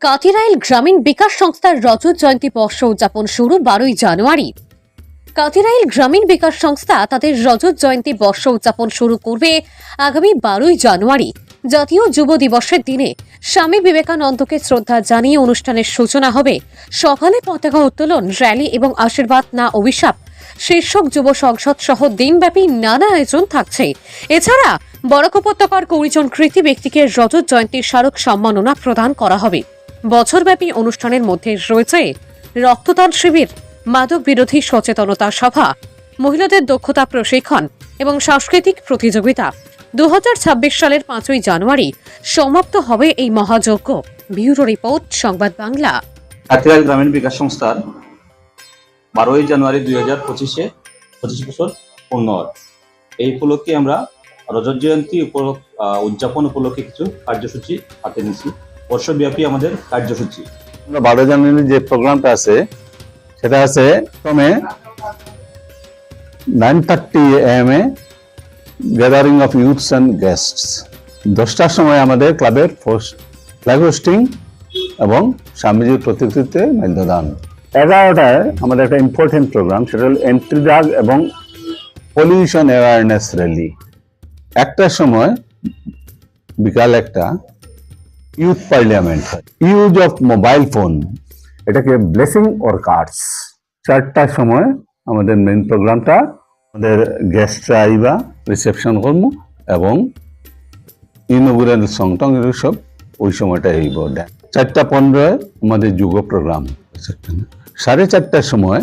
কাতিরাইল গ্রামীণ বিকাশ সংস্থার রজত জয়ন্তী বর্ষ উদযাপন শুরু বারোই জানুয়ারি। কাতিরাইল গ্রামীণ বিকাশ সংস্থা তাদের রজত জয়ন্তী বর্ষ উদযাপন শুরু করবে আগামী বারোই জানুয়ারি। জাতীয় যুব দিবসের দিনে স্বামী বিবেকানন্দকে শ্রদ্ধা জানিয়ে অনুষ্ঠানের সূচনা হবে। সকালে পতাকা উত্তোলন, র্যালি এবং আশীর্বাদ না অভিশাপ। শীর্ষক যুব সংসদ সহ দিনব্যাপী নানা আয়োজন থাকছে। এছাড়া বরাক উপত্যকার কুড়িজন কৃতি ব্যক্তিকে রজত জয়ন্তীর স্মারক সম্মাননা প্রদান করা হবে। বছরব্যাপী অনুষ্ঠানের মধ্যে রয়েছে রক্তদান শিবির মাদক বিরোধী সচেতনতা সভা মহিলাদের দক্ষতা প্রশিক্ষণ এবং সাংস্কৃতিক প্রতিযোগিতা। দুই হাজার ছাব্বিশ সালের পাঁচই জানুয়ারি সমাপ্ত হবে এই মহাযজ্ঞ। ব্যুরো রিপোর্ট সংবাদ বাংলা। কাতিরাইল গ্রামীণ বিকাশ সংস্থার বারোই জানুয়ারি দুই হাজার পঁচিশে পঁচিশ বছর পূর্ণ এই উপলক্ষে আমরা রজত জয়ন্তী উপলক- আহ, উদযাপন উপলক্ষে কিছু কার্যসূচি হাতে নিয়েছি। বর্ষব্যাপী আমাদের কার্যসূচি। আমরা বারো জানুয়ারি যে প্রোগ্রামটা আছে, সেটা আছে প্রথমে nine thirty AM a gathering of youths and guests দশটার সময় আমাদের ক্লাবের ফ্ল্যাগ হোস্টিং এবং স্বামীজির প্রতিকৃতিতে মাল্যদান এগারোটায় আমাদের একটা ইম্পর্টেন্ট প্রোগ্রাম সেটা হল এন্ট্রি ড্রাগ এবং পলিউশন অ্যাওয়ারনেস র্যালি একটার সময় বিকাল একটা youth parliament use of mobile phone এটাকে ব্লেসিং অর কার্ডস চারটার সময় আমাদের মেইন প্রোগ্রামটা আমাদের গেস্টরা আইবা রিসেপশন করব এবং ইনগুরাল সং টং সব ওই সময়টা হইব। চারটা পনেরোয় আমাদের যুগ প্রোগ্রাম সাড়ে চারটার সময়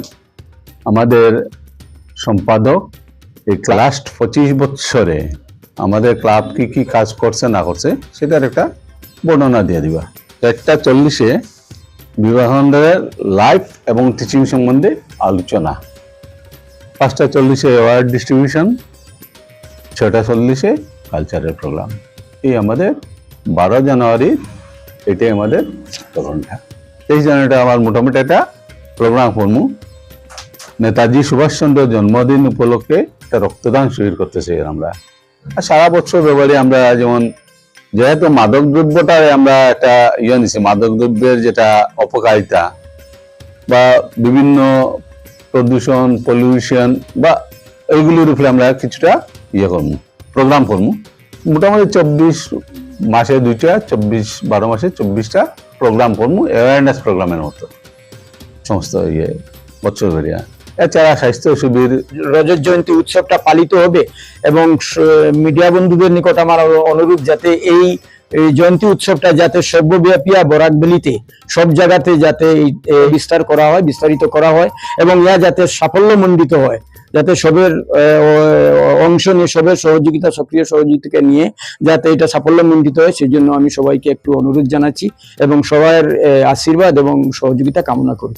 আমাদের সম্পাদক এই লাস্ট পঁচিশ বৎসরে আমাদের ক্লাব কি কি কাজ করছে না করছে, সেটার একটা বর্ণনা দিয়ে দিবা। চারটা চল্লিশে বিবেকানন্দের লাইফ এবং টিচিং সম্বন্ধে আলোচনা। পাঁচটা চল্লিশে অ্যাওয়ার্ড ডিস্ট্রিবিউশন ছটা চল্লিশে কালচারের প্রোগ্রাম এই আমাদের বারো জানুয়ারি, এটাই আমাদের তরুণটা তেইশ জানুয়ারিটা আমার মোটামুটি একটা প্রোগ্রাম করব নেতাজি সুভাষচন্দ্র জন্মদিন উপলক্ষে একটা রক্তদান শিবির করতেছি আমরা। আর সারা বছর ব্যাপারে আমরা যেমন যেহেতু মাদক আমরা একটা ইয়ে নিছি, মাদক দ্রব্যের যেটা অপকারিতা বা বিভিন্ন প্রদূষণ পলিউশন বা এইগুলির উপরে আমরা কিছুটা ইয়ে করব প্রোগ্রাম করব। মোটামুটি চব্বিশ মাসে দুইটা, চব্বিশ বারো মাসে চব্বিশটা প্রোগ্রাম করব অ্যাওয়ারনেস প্রোগ্রামের মতো। সমস্ত ইয়ে বছর ভরিয়া। এছাড়া স্বাস্থ্য শিবির, রজত জয়ন্তী উৎসবটা পালিত হবে এবং মিডিয়া বন্ধুদের নিকট আমার অনুরোধ যাতে এই জয়ন্তী উৎসবটা যাতে সর্বব্যাপী বরাকবেলিতে সব জায়গাতে যাতে বিস্তার করা হয়, বিস্তারিত করা হয় এবং ইয়া যাতে সাফল্যমণ্ডিত হয়, যাতে সবের অংশ নিয়ে, সবের সহযোগিতা, সক্রিয় সহযোগিতাকে নিয়ে যাতে এটা সাফল্যমণ্ডিত হয় সেই জন্য আমি সবাইকে একটু অনুরোধ জানাচ্ছি এবং সবার আশীর্বাদ এবং সহযোগিতা কামনা করি।